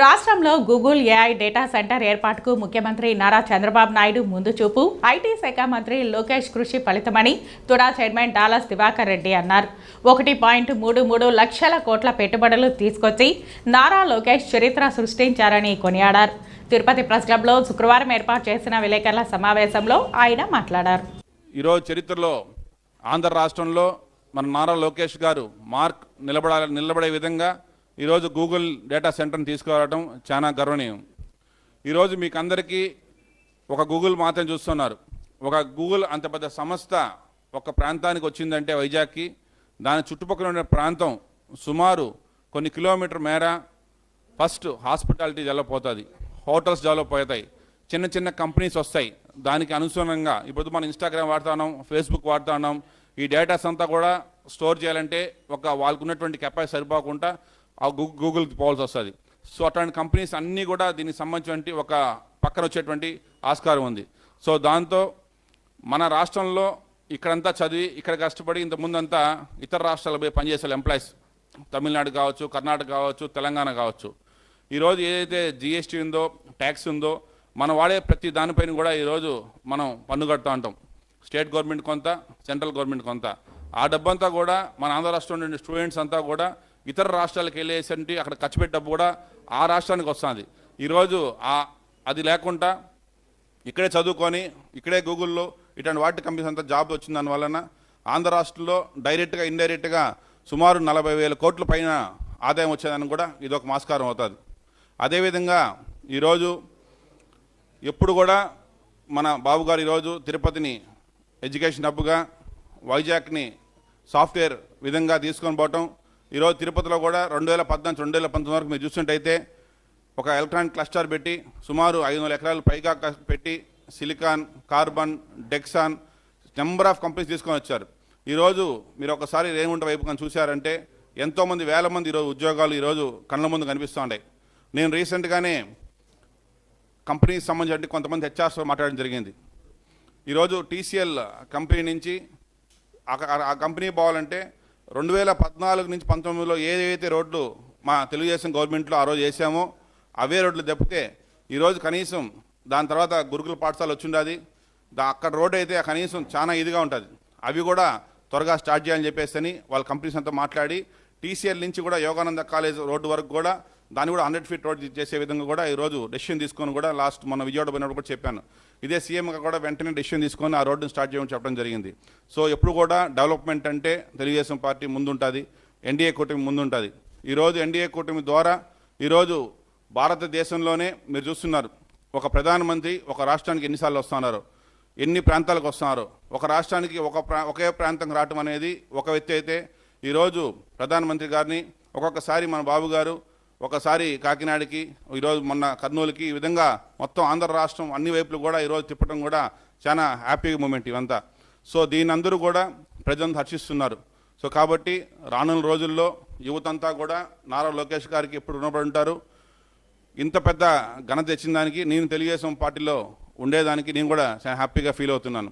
రాష్ట్రంలో Google AI data centre ఏర్పాటుకు ముఖ్యమంత్రి నారా చంద్రబాబు నాయుడు ముందు చూపు. ఐటీ శాఖ మంత్రి లోకేష్ కృషి ఫలితమని తుడా చైర్మన్ డాలస్ దివాకర్ రెడ్డి అన్నారు. ఒకటి పాయింట్ మూడు మూడు లక్షల కోట్ల పెట్టుబడులు తీసుకొచ్చి నారా లోకేష్ చరిత్ర సృష్టించారని కొనియాడారు. తిరుపతి ప్రెస్ క్లబ్లో శుక్రవారం ఏర్పాటు చేసిన విలేకరుల సమావేశంలో ఆయన మాట్లాడారు. ఈరోజు చరిత్రలో ఆంధ్ర రాష్ట్రంలో మన నారా లోకేష్ గారు మార్క్ నిలబడాలి నిలబడే విధంగా ఈరోజు గూగుల్ డేటా సెంటర్ని తీసుకురావడం చాలా గర్వనీయం. ఈరోజు మీకు అందరికీ ఒక గూగుల్ మాత్రం చూస్తున్నారు. ఒక గూగుల్ అంత పెద్ద సంస్థ ఒక ప్రాంతానికి వచ్చిందంటే వైజాగ్కి దాని చుట్టుపక్కల ఉన్న ప్రాంతం సుమారు కొన్ని కిలోమీటర్ మేర ఫస్ట్ హాస్పిటాలిటీ డెవలప్ అవుతుంది. హోటల్స్ డెవలప్ అవుతాయి. చిన్న చిన్న కంపెనీస్ వస్తాయి. దానికి అనుసరణంగా ఇప్పుడు మనం ఇన్స్టాగ్రామ్ వాడుతున్నాం ఫేస్బుక్ వాడుతున్నాం ఈ డేటాస్ అంతా కూడా స్టోర్ చేయాలంటే ఒక వాళ్ళకున్నటువంటి కెపాసిటీ సరిపోకుండా ఆ గూ గూగుల్కి పోవాల్సి వస్తుంది సో అట్లాంటి కంపెనీస్ అన్నీ కూడా దీనికి సంబంధించినటువంటి ఒక పక్కన వచ్చేటువంటి ఆస్కారం ఉంది. సో దాంతో మన రాష్ట్రంలో ఇక్కడంతా చదివి ఇక్కడ కష్టపడి ఇంతకుముందంతా ఇతర రాష్ట్రాలకు పోయి పనిచేసే ఎంప్లాయీస్ తమిళనాడు కావచ్చు కర్ణాటక కావచ్చు తెలంగాణ కావచ్చు. ఈరోజు ఏదైతే జిఎస్టీ ఉందో ట్యాక్స్ ఉందో మనం వాడే ప్రతి దానిపైన కూడా ఈరోజు మనం పన్ను కడుతూ ఉంటాం. స్టేట్ గవర్నమెంట్ కొంత సెంట్రల్ గవర్నమెంట్ కొంత. ఆ డబ్బంతా కూడా మన ఆంధ్ర రాష్ట్రం నుండి స్టూడెంట్స్ అంతా కూడా ఇతర రాష్ట్రాలకు వెళ్ళేసంటే అక్కడ ఖర్చు పెట్టే కూడా ఆ రాష్ట్రానికి వస్తుంది. ఈరోజు ఆ అది లేకుండా ఇక్కడే చదువుకొని ఇక్కడే గూగుల్లో ఇటువంటి వాటి కంపెనీస్ అంతా జాబ్ వచ్చిన దానివలన ఆంధ్ర రాష్ట్రంలో డైరెక్ట్గా ఇండైరెక్ట్గా సుమారు నలభై వేల కోట్ల పైన ఆదాయం వచ్చేదానికి కూడా ఇది ఒక మాస్కారం అవుతుంది. అదేవిధంగా ఈరోజు ఎప్పుడు కూడా మన బాబు గారు ఈరోజు తిరుపతిని ఎడ్యుకేషన్ హబ్గా వైజాగ్ని సాఫ్ట్వేర్ విధంగా తీసుకొని పోవటం ఈరోజు తిరుపతిలో కూడా రెండు వేల పద్నాలుగు రెండు వేల పంతొమ్మిది వరకు మీరు చూస్తుంటైతే ఒక ఎలక్ట్రానిక్ క్లస్టర్ పెట్టి సుమారు ఐదు వందల ఎకరాలు పైగా పెట్టి silicon carbon Dixon number of companies తీసుకొని వచ్చారు. ఈరోజు మీరు ఒకసారి రేణుగుంట వైపు కానీ చూశారంటే ఎంతోమంది వేల మంది ఈరోజు ఉద్యోగాలు ఈరోజు కళ్ళ ముందు కనిపిస్తూ ఉన్నాయి నేను రీసెంట్గానే కంపెనీకి సంబంధించి కొంతమంది హెచ్ఆర్స్తో మాట్లాడడం జరిగింది. ఈరోజు టీసీఎల్ కంపెనీ నుంచి ఆ కంపెనీ పోవాలంటే రెండు వేల పద్నాలుగు నుంచి పంతొమ్మిదిలో ఏదైతే రోడ్లు మా తెలుగుదేశం గవర్నమెంట్లో ఆ రోజు వేసామో అవే రోడ్లు తప్పితే ఈరోజు కనీసం దాని తర్వాత గురుకుల పాఠశాల వచ్చిండది. దా అక్కడ రోడ్ అయితే కనీసం చాలా ఇదిగా ఉంటుంది. అవి కూడా త్వరగా స్టార్ట్ చేయాలని చెప్పేసి అని వాళ్ళ కంపెనీస్ అంతా మాట్లాడి టీసీఎల్ నుంచి కూడా యోగానంద కాలేజ్ రోడ్డు వరకు కూడా దాన్ని కూడా హండ్రెడ్ ఫీట్ రోడ్ చేసే విధంగా కూడా ఈరోజు డెసిషన్ తీసుకొని కూడా లాస్ట్ మొన్న విజయవాడ పోయినప్పుడు కూడా చెప్పాను. ఇదే సీఎంగా కూడా వెంటనే డెసిషన్ తీసుకొని ఆ రోడ్డును స్టార్ట్ చేయమని చెప్పడం జరిగింది. సో ఎప్పుడు కూడా డెవలప్మెంట్ అంటే తెలుగుదేశం పార్టీ ముందుంటుంది ఎన్డీఏ కూటమి ముందుంటుంది. ఈరోజు ఎన్డీఏ కూటమి ద్వారా ఈరోజు భారతదేశంలోనే మీరు చూస్తున్నారు ఒక ప్రధానమంత్రి ఒక రాష్ట్రానికి ఎన్నిసార్లు వస్తున్నారు ఎన్ని ప్రాంతాలకు వస్తున్నారు ఒక రాష్ట్రానికి ఒక ప్రా ఒకే ప్రాంతం రావటం అనేది ఒక వ్యక్తి అయితే ఈరోజు ప్రధానమంత్రి గారిని ఒక్కొక్కసారి మన బాబు గారు ఒకసారి కాకినాడకి ఈరోజు మొన్న కర్నూలుకి ఈ విధంగా మొత్తం ఆంధ్ర రాష్ట్రం అన్ని వైపులు కూడా ఈరోజు తిప్పడం కూడా చాలా హ్యాపీ మూమెంట్ ఇవంతా. సో దీని అందరూ కూడా ప్రజలను హర్షిస్తున్నారు. సో కాబట్టి రానున్న రోజుల్లో యువతంతా కూడా నారా లోకేష్ గారికి ఎప్పుడు రుణపడి ఉంటారు ఇంత పెద్ద ఘనత తెచ్చిన దానికి నేను తెలుగుదేశం పార్టీలో ఉండేదానికి నేను కూడా చాలా హ్యాపీగా ఫీల్ అవుతున్నాను.